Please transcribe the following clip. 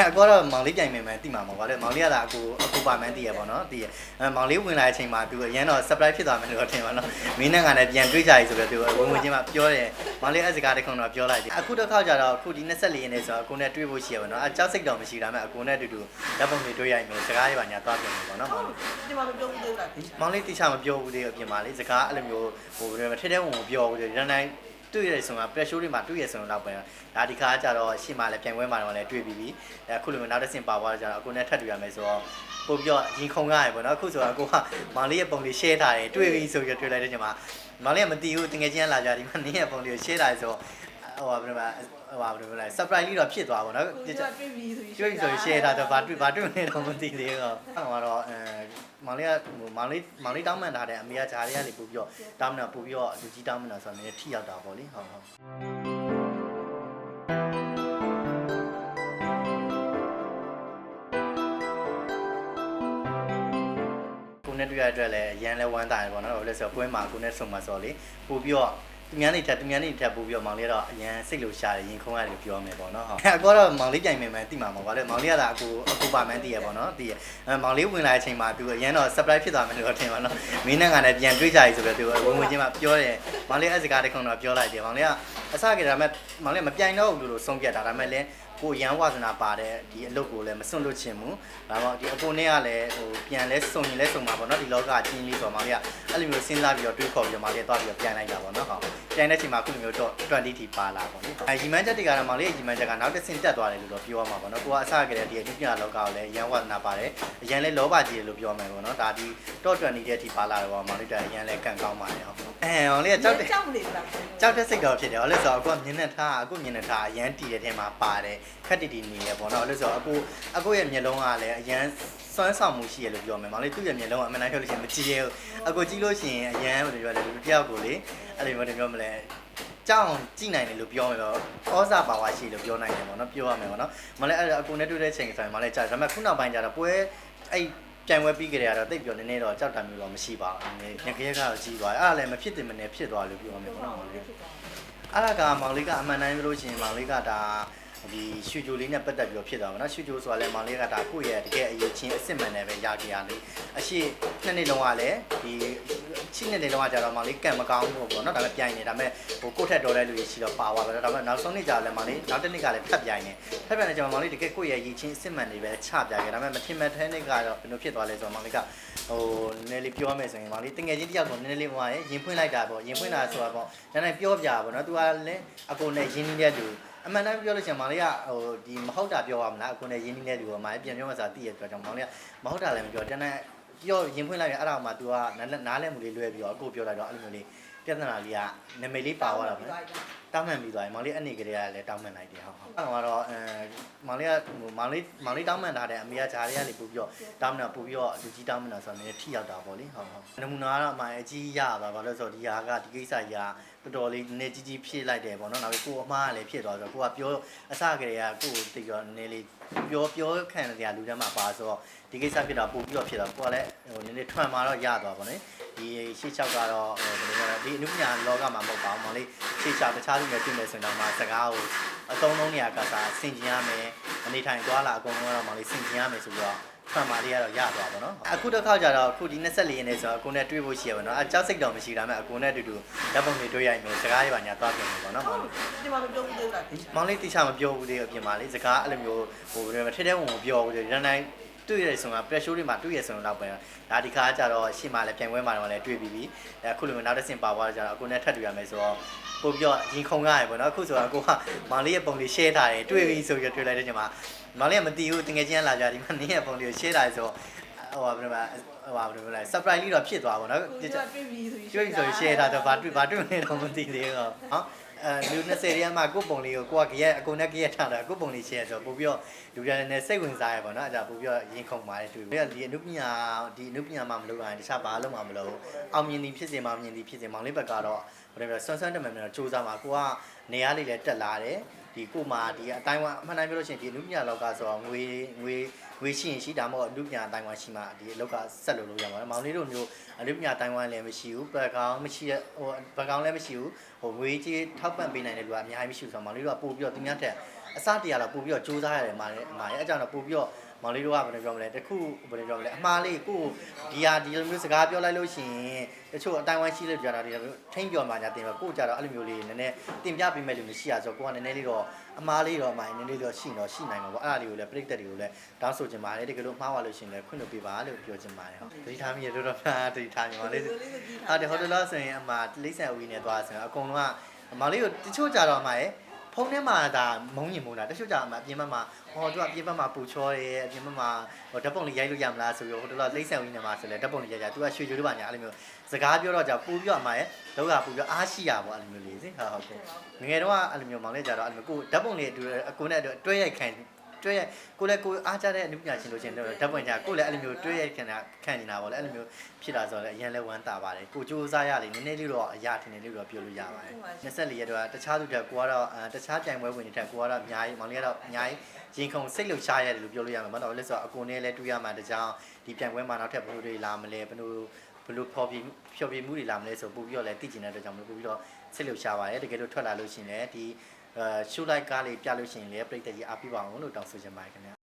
အကောတော့မောင်လေးပြိုင်မယ်မှန်တိမှာမဟုတ်ပါလေမောင်လေးကသာအကိုအကိုပါမှန်းသိရပါတော့သိရအဲမောင်လေးဝင်လာတဲ့အချိန်မှာသူအရန်တော့ surprise ဖြစ်သွားမယ်လို့ထင်ပါတော့မင်းနဲ့ကလည်းပြန်တွေးကြရည်ဆိုပြီးသူဝင်ဝင်ချင်းမှာပြောတယ်မောင်လေးအဲ့စကားတစ်ခုတော့ပြောလိုက်တယ်အခုတစ်ခေါက်ကျတော့အခုဒီ24ရက်နေ့ဆိုတော့အကိုနဲ့တွေ့ဖို့ရှိရပါတော့အကြောက်စိတ်တော့မရှိတာမဲ့အကိုနဲ့အတူတူဓာတ်ပုံတွေတွေ့ရရင်စကားတွေပါညာသွားပြန်ပြီပေါ့နော်မောင်လေးဒီမှာမပြောဘူးသေးဘူးလားမောင်လေးတိချမပြောဘူးသေးဘူးအပြင်မှာလေစကားအဲ့လိုမျိုးဟိုထဲထဲဝင်မပြောဘူးလေရန်တိုင်း တွေ့ရဆိုမှာ pressure တွေမှာတွေ့ရဆိုတော့ပဲဒါဒီခါကျတော့ရှေ့မှာလည်းပြန်ပွဲမှာတော့လည်းတွေ့ပြီးပြီအခုလိုမျိုးနောက်တစ်ဆင့်ပါသွားတော့ကျတော့အခုနဲ့ထပ်တွေ့ရမယ်ဆိုတော့ပို့ပြီးတော့ရင်ခုန်ရတယ်ပေါ့နော်အခုဆိုတော့အခုကမောင်လေးရဲ့ပုံလေး share ထားတယ်တွေ့ပြီဆိုပြီးတွေ့လိုက်တဲ့ချိန်မှာမောင်လေးကမတီးဘူးတကယ်ချင်းလာကြဒီမှာနင်းရဲ့ပုံလေးကို share ထားတယ်ဆိုတော့ ဟိုပါဘယ်လိုဟိုပါဘယ်လိုလဲ surprise လေးတော့ဖြစ်သွားပါတော့ဒီကတွေ့ပြီဆိုပြီးကျွေးဆို share ထားတော့ဘာတွေ့ဘာတွေ့နေတော့မသိသေးဘူး။အဲ့တော့အဲမောင်လေးကဟိုမောင်လေးမောင်လေးတောင်းမှန်ထားတဲ့အမေကဂျားလေးကနေပို့ပြီးတော့တောင်းမှန်ပို့ပြီးတော့လူကြီးတောင်းမှန်တာဆိုတော့လည်းထိရောက်တာပေါ့လေဟုတ်ဟုတ်ကိုနဲ့တွေ့ရတဲ့အတွက်လည်းရန်လဲဝမ်းသာတယ်ပေါ့နော်။ဘာလို့လဲဆိုတော့ပွဲမှာကိုနဲ့ဆုံမှာဆိုတော့လေပို့ပြီးတော့ သူများနေထက်သူများနေထက်ပို့ပြီးတော့မောင်လေးကတော့အရန်စိတ်လို့ရှာတယ်ရင်ခုံရတယ်ပြောမယ်ပေါ့နော်ဟုတ်အကောတော့မောင်လေးပြိုင်မယ်မှန်တိမှာမဟုတ်ပါလေမောင်လေးကသာအကိုအကိုပါမှန်းသိရပေါ့နော်သိရအဲမောင်လေးဝင်လာတဲ့အချိန်မှာသူအရန်တော့ surprise ဖြစ်သွားမယ်လို့ထင်ပါတော့မင်းနဲ့ကလည်းပြန်တွေးကြရည်ဆိုပြီးသူဝင်ဝင်ချင်းမှာပြောတယ်မောင်လေးအဲ့စကားတစ်ခုတော့ပြောလိုက်တယ်မောင်လေးကအစကတည်းကမဲ့မောင်လေးမပြိုင်တော့ဘူးလို့ဆုံးဖြတ်တာဒါပေမဲ့လည်း ကိုရန်ဝါစနာပါတဲ့ဒီအလုပ်ကိုလည်းမစွန့်လွတ်ချင်ဘူးဒါမှမဟုတ်ဒီအကိုနဲ့ကလည်းဟိုပြန်လဲစုံရင်လဲစုံမှာပေါ့နော်ဒီလောကအချင်းလေးဆိုတော့မောင်လေးကအဲ့လိုမျိုးစဉ်းစားပြီးတော့တွေးခေါ်ပြီးတော့မောင်လေးကသွားပြီးတော့ပြန်လိုက်တာပေါ့နော်ဟုတ်ပြန်တဲ့အချိန်မှာအခုလိုမျိုးတော့20တီပါလာပေါ့နော်အဲရီမန်းချက်တွေကတော့မောင်လေးရဲ့ရီမန်းချက်ကနောက်တစ်ဆင့်တက်သွားတယ်လို့တော့ပြောရမှာပေါ့နော်ကိုကအစကတည်းကဒီအနုပညာလောကကိုလည်းရန်ဝါစနာပါတယ်အရန်လဲလောဘကြီးတယ်လို့ပြောမယ်ပေါ့နော်ဒါဒီတော့20တဲ့အထိပါလာတယ်ပေါ့မောင်လေးကအရန်လဲကန်ကောင်းပါတယ်ဟုတ်အဲမောင်လေးကကြောက်တယ်ကြောက်နေလားကြောက်တဲ့စိတ်တော့ဖြစ်တယ်။ဘာလို့လဲဆိုတော့အခုကမြင်နဲ့ထားအခုမြင်နဲ့ထားအရန်တီတဲ့ထဲမှာပါတယ်ခက်တီတီနေရပေါ့နော်။ဘာလို့လဲဆိုတော့အခုအခုရဲ့မျက်လုံးကလည်းအရန်စွမ်းဆောင်မှုရှိရလို့ပြောမယ်။မောင်လေးသူ့ရဲ့မျက်လုံးကအမှန်တမ်းပြောလို့ရှိရင်မကြည့်ရဘူး။အခုကြည့်လို့ရှိရင်အရန်ဘယ်လိုပြောလဲလူတစ်ယောက်ကိုလေအဲ့လိုမျိုးတင်ပြောမလဲ။ကြောင်းကြည့်နိုင်တယ်လို့ပြောမယ်တော့ဩဇာပါဝါရှိလို့ပြောနိုင်တယ်ပေါ့နော်ပြောရမယ်ပေါ့နော်။မလဲအဲ့ဒါအကူနဲ့တွေ့တဲ့ချိန်ဆိုရင်မလဲကြာဒါပေမဲ့ခုနောက်ပိုင်းကျတော့ပွဲအဲ့ပြိုင်ပွဲပြီးကြရတော့တိတ်ပြောနေနေတော့ကြောက်တာမျိုးတော့မရှိပါဘူး။ညကရက်ကတော့ကြီးသွားတယ်။အဲ့ဒါလည်းမဖြစ်တင်မနေဖြစ်သွားလို့ပြောမယ်ပေါ့နော်မောင်လေးအဲ့ဒါကမောင်လေးကအမှန်တမ်းပြောလို့ရှိရင်မောင်လေးကဒါ ဒီရွှေကြိုလေးနဲ့ပတ်သက်ပြီးတော့ဖြစ်သွားမှာနော်ရွှေကြိုဆိုတာလည်းမောင်လေးကဒါကိုယ့်ရဲ့တကယ်အရေးချင်းအစ်စ်မှန်နဲ့ပဲရကြရလေးအရှိနှစ်နှစ်လုံးကလည်းဒီချိနှစ်နှစ်လုံးကကြာတော့မောင်လေးကံမကောင်းဘူးပေါ့နော်ဒါပေမဲ့ပြိုင်နေဒါပေမဲ့ဟိုကိုယ့်ထက်တော်တဲ့လူတွေရှိတော့ပါသွားပဲဒါပေမဲ့နောက်ဆုံးနှစ်ကြာလည်းမောင်လေးနောက်တစ်နှစ်ကလည်းထပ်ပြိုင်နေထပ်ပြိုင်နေကြမှာမောင်လေးတကယ်ကိုယ့်ရဲ့အရေးချင်းအစ်စ်မှန်တွေပဲချပြခဲ့ဒါပေမဲ့မထင်မှတ်တဲ့နှစ်ကတော့ဘယ်လိုဖြစ်သွားလဲဆိုတော့မောင်လေးကဟိုနည်းနည်းလေးပြောမယ်ဆိုရင်မောင်လေးတငယ်ချင်းတယောက်ကိုနည်းနည်းလေးဟိုကရင်ဖွင့်လိုက်တာပေါ့ရင်ဖွင့်တာဆိုတာပေါ့နည်းနည်းပြောပြပါပေါ့နော်သူကလည်းအကိုနဲ့ရင်းနှီးတဲ့လူ အမှန်တမ်းပြောလို့ရှိရင်မောင်လေးကဟိုဒီမဟုတ်တာပြောရမလားအကိုနဲ့ရင်းနှီးတဲ့လူကမောင်လေးပြန်ပြောမှသာသိရပြောကြောင့်မောင်လေးကမဟုတ်တာလည်းမပြောတန်းတန်းပြောရင်ဖွင့်လိုက်ရင်အဲ့ဒါမှ तू ကနားလဲမှုလေးလွဲပြီးတော့အကိုပြောလိုက်တော့အဲ့လိုမျိုးလေး ပြဿနာလေးကနာမည်လေးပါသွားတာပေါ့နော် တောင်းမှန်ပြီးသွားပြီမောင်လေးအနေကလေးကလည်းတောင်းမှန်လိုက်တယ်ဟုတ်ဟုတ်အဲ့တော့အဲမောင်လေးကဟိုမောင်လေးမောင်လေးတောင်းမှန်ထားတဲ့အမေကဂျားလေးကနေပို့ပြီးတော့တောင်းမှန်ပို့ပြီးတော့လူကြီးတောင်းမှန်တာဆိုတော့လည်းထိရောက်တာပေါ့လေဟုတ်ဟုတ်နမူနာကတော့အမှန်အကြီးရပါဘာလို့လဲဆိုတော့ဒီဟာကဒီကိစ္စကြီးကတော်တော်လေးနည်းကြီးကြီးဖြစ်လိုက်တယ်ပေါ့နော်နောက်ပြီးကိုယ်အမှားကလည်းဖြစ်သွားဆိုတော့ကိုကပြောအစကတည်းကကိုယ်ကိုတိတ်တော့နည်းလေးပြောပြောခံရတဲ့လူတန်းမှာပါဆိုတော့ဒီကိစ္စဖြစ်တာပို့ပြီးတော့ဖြစ်တော့ကိုကလည်းဟိုနည်းနည်းထွန်มาတော့ရသွားပါね ဒီရှေ့လျှောက်ကတော့ဟိုဘယ်လိုလဲဒီအနုပညာလောကမှာမဟုတ်ပါဘူးမောင်လေးရှေ့လျှောက်တခြားလူတွေတွေ့မယ်ဆိုရင်တော့မှစကားကိုအသုံးလုံးနေရာကစားဆင်ကျင်ရမယ်အနေထိုင်သွားလာအကုန်လုံးကတော့မောင်လေးဆင်ကျင်ရမယ်ဆိုပြီးတော့ဖန်မာလေးကတော့ရသွားပါတော့အခုတစ်ခါကျတော့အခုဒီ24ရက်နေ့ဆိုတော့အကိုနဲ့တွေ့ဖို့ရှိရပါတော့အကြောက်စိတ်တော့မရှိတာမဲ့အကိုနဲ့အတူတူဓာတ်ပုံတွေတွေ့ရရင်စကားတွေပါညာသွားပြင်မယ်ပေါ့နော်မောင်လေးဒီမှာမပြောဘူးသေးဘူးလားမောင်လေးတိချမပြောဘူးသေးဘူးအပြင်မှာလေစကားအဲ့လိုမျိုးဟိုဘယ်လိုလဲထဲထဲဝင်ဝင်ပြောဘူးလေရန်တိုင်း တွေ့ရဆိုမှာ pressure တွေမှာတွေ့ရဆိုတော့ပဲဒါဒီခါကျတော့ရှေ့မှာလည်းပြန်ပွဲမှာတော့လည်းတွေ့ပြီးပြီအခုလိုမျိုးနောက်တစ်ဆင့်ပါသွားတော့ကျတော့အခုနဲ့ထပ်တွေ့ရမယ်ဆိုတော့ပို့ပြီးတော့ရင်ခုန်ရတယ်ပေါ့နော်အခုဆိုတော့ကိုကမောင်လေးရဲ့ပုံလေး share ထားတယ်တွေ့ပြီဆိုပြီးတွေ့လိုက်တဲ့ချိန်မှာမောင်လေးကမတီးဘူးတကယ်ချင်းလာကြဒီမှာနင်းရဲ့ပုံလေးကို share ထားတယ်ဆိုတော့ဟိုဘယ်လိုလဲဟိုဘယ်လိုလဲ surprise လေးတော့ဖြစ်သွားပါတော့ဒီကတွေ့ပြီဆိုပြီးကျွေးဆို share တာတော့ဘာတွေ့ဘာတွေ့နေတော့မသိသေးဘူးဟော အဲလူ20ရမ်းမှာကိုယ့်ပုံလေးကိုကိုကကြရက်အကုန်နဲ့ကြရက်ထားတာကိုယ့်ပုံလေး share ဆိုတော့ပို့ပြီးတော့လူတွေလည်းစိတ်ဝင်စားရပါတော့အဲ့ဒါပို့ပြီးတော့ရင်ခုန်ပါတယ်တွေ့ပြီးတော့ဒီအနုပညာဒီအနုပညာမှမလုပ်ရင်တခြားဘာလို့မှမလုပ်အောင်မြင်သည်ဖြစ်စေမမြင်သည်ဖြစ်စေမောင်လေးဘက်ကတော့ဘယ်လိုလဲဆွမ်းဆွမ်းတက်မယ်မယ်တော့စူးစမ်းပါကိုကနေရာလေးလည်းတက်လာတယ် ဒီကိုမှဒီအတိုင်းဝအမှန်တမ်းပြောလို့ရှိရင်ဒီအနုပညာလောကဆိုတော့ငွေငွေငွေရှိရင်ရှိတာမဟုတ်အနုပညာအတိုင်းဝရှိမှဒီအလောက်ကဆက်လို့လို့ရပါတယ်မောင်လေးတို့မျိုးအနုပညာအတိုင်းဝလည်းမရှိဘူးဘက်ကောင်မရှိရဟိုဘက်ကောင်လည်းမရှိဘူးဟိုငွေကြီးထောက်ပံ့ပေးနိုင်တဲ့လူကအများကြီးမရှိဘူးဆိုတော့မောင်လေးတို့ကပို့ပြီးတော့သူများထက်အစတရတော့ပို့ပြီးတော့စူးစမ်းရတယ်မာလေးအမာလေးအဲကြောင့်တော့ပို့ပြီးတော့ မောင်လေးတို့ကဘယ်လိုပြောမလဲတခုဘယ်လိုပြောမလဲအမှားလေးကိုဒီဟာဒီလိုမျိုးစကားပြောလိုက်လို့ရှိရင်တချို့အတိုင်းဝိုင်းရှိလို့ကြတာဒီလိုထိမ့်ပြောမှညာတင်ပဲကိုကြတော့အဲ့လိုမျိုးလေးနည်းနည်းတင်ပြပေးမဲ့လူမရှိရဆိုကိုကနည်းနည်းလေးတော့အမှားလေးတော့အမှားနည်းနည်းလေးတော့ရှိတော့ရှိနိုင်မှာပေါ့အဲ့ဒါလေးကိုလည်းပြိတ္တတွေကိုလည်းတောင်းဆိုချင်ပါတယ်တကယ်လို့မှားပါလို့ရှိရင်လည်းခွင့်လွှတ်ပေးပါလို့ပြောချင်ပါတယ်ဟုတ်တတိထားမိရတော့တော့တတိထားညီမလေးဟုတ်တယ်ဟိုတလောဆိုရင်အမလိမ့်ဆန်ဝီနဲ့သွားဆိုရင်အကုန်လုံးကအမလေးကိုတချို့ကြတော့အမရဲ့ ဖုန်းထဲမှာဒါမုံညင်မုံတာတချို့ကြအမအပြင်ဘက်မှာဟောသူကအပြင်ဘက်မှာပူချောတယ်အပြင်ဘက်မှာဟိုဓာတ်ပုံလေးရိုက်လို့ရမလားဆိုပြီးဟိုတလောလိမ့်ဆန်ဝီနဲ့မှာဆိုလဲဓာတ်ပုံလေးရိုက်ကြသူကရွှေကြိုးတို့ပါညာအဲ့လိုမျိုးစကားပြောတော့じゃပူပြီးတော့အမရဲ့လောက်ကပူပြီးအားရှိရပေါ့အဲ့လိုမျိုးလေးစိဟုတ်ဟုတ်ကဲ့ငငယ်တော့အဲ့လိုမျိုးမောင်လေးကြတော့အဲ့လိုမျိုးကိုဓာတ်ပုံလေးအတူအကိုနဲ့တွဲရိုက်ခံ တွဲရကိုလည်းကိုအားကြတဲ့အနုပညာရှင်လို့ရှင်တော့ဓာတ်ပွင့်ကြကိုလည်းအဲ့လိုမျိုးတွဲရခံတာခံနေတာပေါ့လေအဲ့လိုမျိုးဖြစ်တာဆိုတော့လည်းအရင်လဲဝမ်းတာပါတယ်ကိုစူးစမ်းရလေနည်းနည်းလေးတော့အရာထင်နေလေးတော့ပြောလို့ရပါတယ်24ရက်တော့တခြားသူတက်ကိုကတော့တခြားပြိုင်ပွဲဝင်နေတဲ့ကိုကတော့အများကြီးမောင်လေးကတော့အများကြီးရင်ခုန်စိတ်လှုပ်ရှားရတယ်လို့ပြောလို့ရမှာမဟုတ်တော့လဲဆိုတော့အကုန်နဲ့လဲတူရမှာတကြောင်ဒီပြိုင်ပွဲမှာနောက်ထပ်ဘယ်လိုတွေလာမလဲဘယ်လိုဘယ်လိုဖော်ပြဖျော်ပြမှုတွေလာမလဲဆိုပို့ပြီးတော့လဲသိကျင်တဲ့အတွက်ကြောင့်မလို့ပို့ပြီးတော့စိတ်လှုပ်ရှားပါတယ်တကယ်လို့ထွက်လာလို့ရှိရင်လည်းဒီအဲ ရှူလိုက်ကားလေးပြလို့ရှိရင်လည်းပြိတ္တကြီးအားပြပါအောင်လို့တောင်းဆိုချင်ပါတယ်ခင်ဗျာ